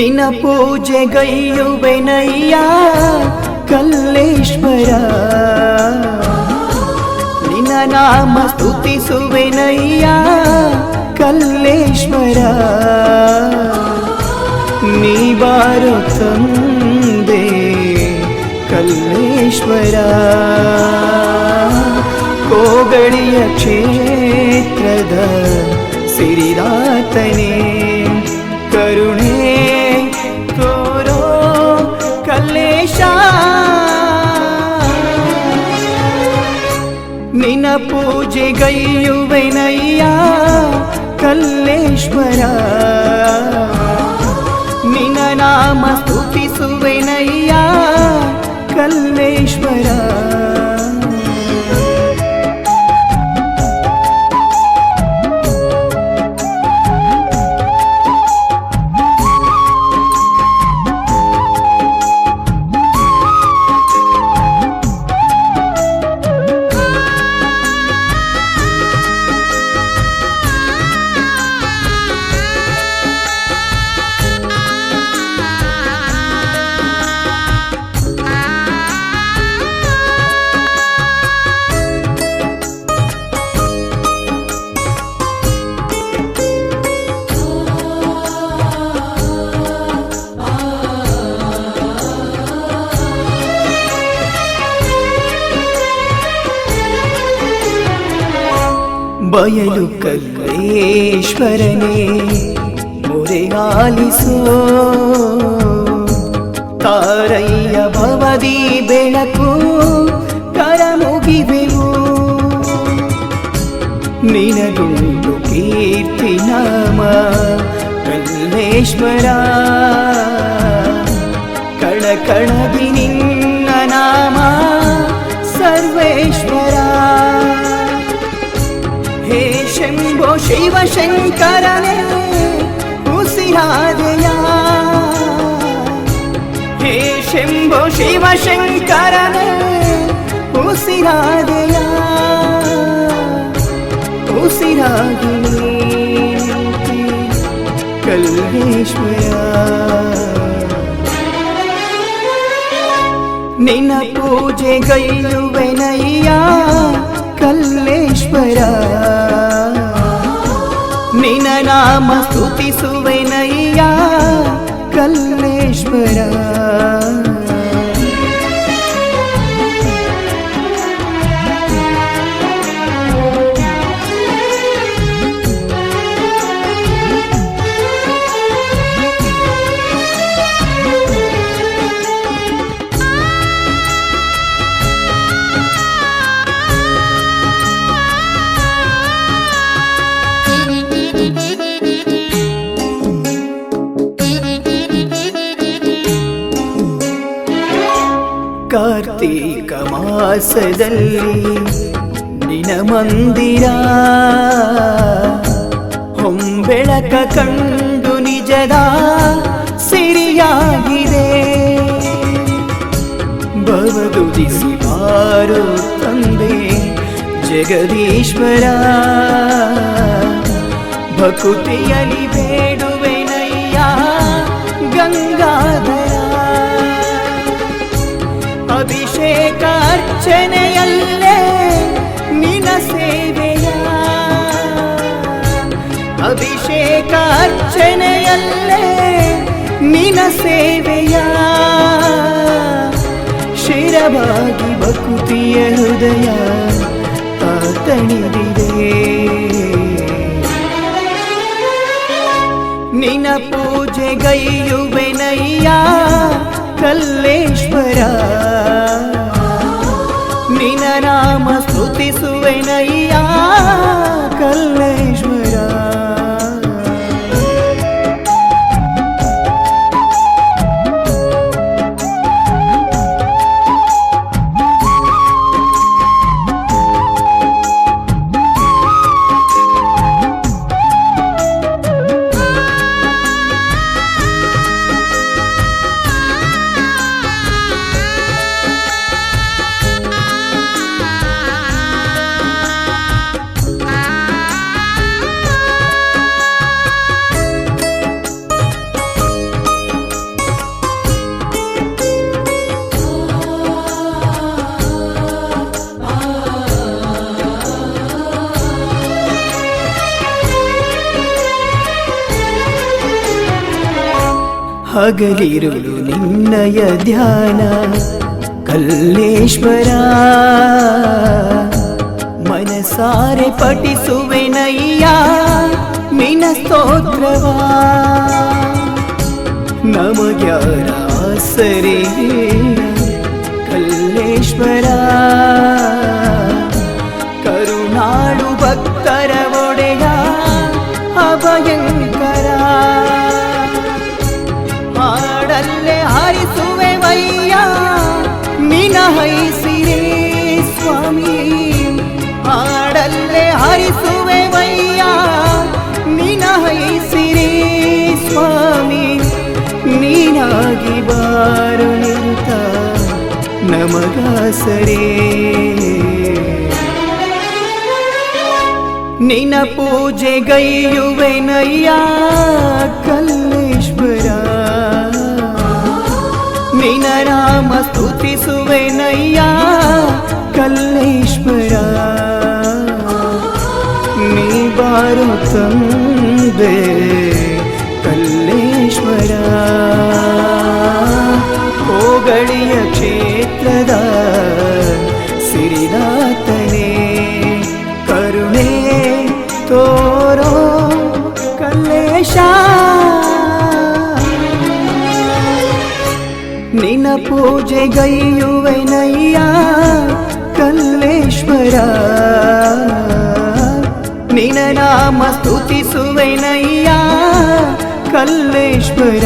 ನಿನ್ನ ಪೂಜೆಗೈಯುವೆನಯ್ಯ ಕಲ್ಲೇಶ್ವರ ನಿನ್ನ ನಾಮ ಸ್ತುತಿಸುವೆನಯ್ಯ ಕಲ್ಲೇಶ್ವರ ನೀ ಬಾರೋ ತಂದೆ ಕಲ್ಲೇಶ್ವರ ಕೋಗಳಿಯ ಕ್ಷೇತ್ರದ ಸಿರಿದಾತನೇ ಪೂಜೆಗೈಯುವೆನಯ್ಯ ಕಲ್ಲೇಶ್ವರ ನಿನ್ನ ನಾಮ ಸ್ತುತಿಸುವೆನಯ್ಯ ಕಲ್ಲೇಶ್ವರ ಬಯಲು ಕಲ್ಲೇಶ್ವರನೇ ಮೊರೆ ತಾರಯ್ಯ ಭವದಿ ಬೆಳಕು ಕರ ಮುಗಿವೆವು ನಿನಗುಂಡು ಕೀರ್ತಿ ನಾಮ ಕಲ್ಲೇಶ್ವರ ಕಣ ಕಣದಿ ನಿನ್ನ ಶಂಭೋ ಶಿವಶಂಕರನೇ ಉಸಿರಾದೆಯ ಹೇ ಶಂಭೋ ಶಿವಶಂಕರನೇ ಉಸಿರಾದೆಯ ಉಸಿರಾಗಿ ನಿಂತೆ ಕಲ್ಲೇಶ್ವರ ನಿನ್ನ ಪೂಜೆಗೈಯುವೆನಯ್ಯ ಕಲ್ಲೇಶ್ವರ ನಿನ್ನ ನಾಮ ಸ್ತುತಿಸುವೆನಯ್ಯ ಕಲ್ಲೇಶ್ವರ ಕಾರ್ತೀಕ ಮಾಸದಲ್ಲಿ ನಿನ ಮಂದಿರ ಹೊಂಬೆಳಕ ಕಂಡು ನಿಜದ ಸಿರಿಯಾಗಿದೆ. ಬವದುದಿಸಿ ಬಾರು ತಂದೆ ಜಗದೀಶ್ವರ. ಭಕುತಿಯಲಿ ಬೇಡುವೆನಯ್ಯ ಗಂಗಾಧರ. ಅಭಿಷೇಕ ಅರ್ಚನೆಯಲ್ಲೇ ನಿನ ಸೇವೆಯ ಅಭಿಷೇಕ ಅರ್ಚನೆಯಲ್ಲೇ ನಿನ ಸೇವೆಯ ಶಿರವಾಗಿ ಭಕ್ತಿಯ ಹೃದಯ ತಾತಣಿದಿದೆ nai a kal nei ಹಗಲಿರುಳು ನಿನ್ನಯ ಧ್ಯಾನ. ಕಲ್ಲೇಶ್ವರ ಮನಸಾರೆ ಪಠಿಸುವೆನಯ್ಯ ನಿನ ಸ್ತೋತ್ರವಾ ನಮಗ್ಯಾರ ಸರಿ ಕಲ್ಲೇಶ್ವರ. ಹಾಡಲ್ಲೇ ಹಾರಿಸುವೆ ವಯ್ಯ ನಿನಹೈಸಿರೇ ಸ್ವಾಮಿ ಹಾಡಲ್ಲೇ ಹಾರಿಸುವೆ ವಯ್ಯ ನಿನಹೈಸಿರೇ ಸ್ವಾಮಿ ನೀನಾಗಿ ಬಾರು ನಿರುತ ನಮಗಾಸರೇ ನಿನ ಪೂಜೆಗೈಯುವೆನಯ್ಯ ಕಲ್ಲೇಶ್ವರ ನಿನ ನಾಮ ಸ್ತುತಿಸುವೆನಯ್ಯ ಕಲ್ಲೇಶ್ವರ ನೀ ಬಾರು ತಂದೆ ಕಲ್ಲೇಶ್ವರ ಹೋಗಳಿಯ ಕ್ಷೇತ್ರದ ಸಿರಿದಾತನೇ ಕರುಣೆ ತೋರೋ ಪೂಜೆಗೈಯುವೆನಯ್ಯ ಕಲ್ಲೇಶ್ವರ ನಿನ ನಾಮ ಸ್ತುತಿಸುವೆನಯ್ಯ ಕಲ್ಲೇಶ್ವರ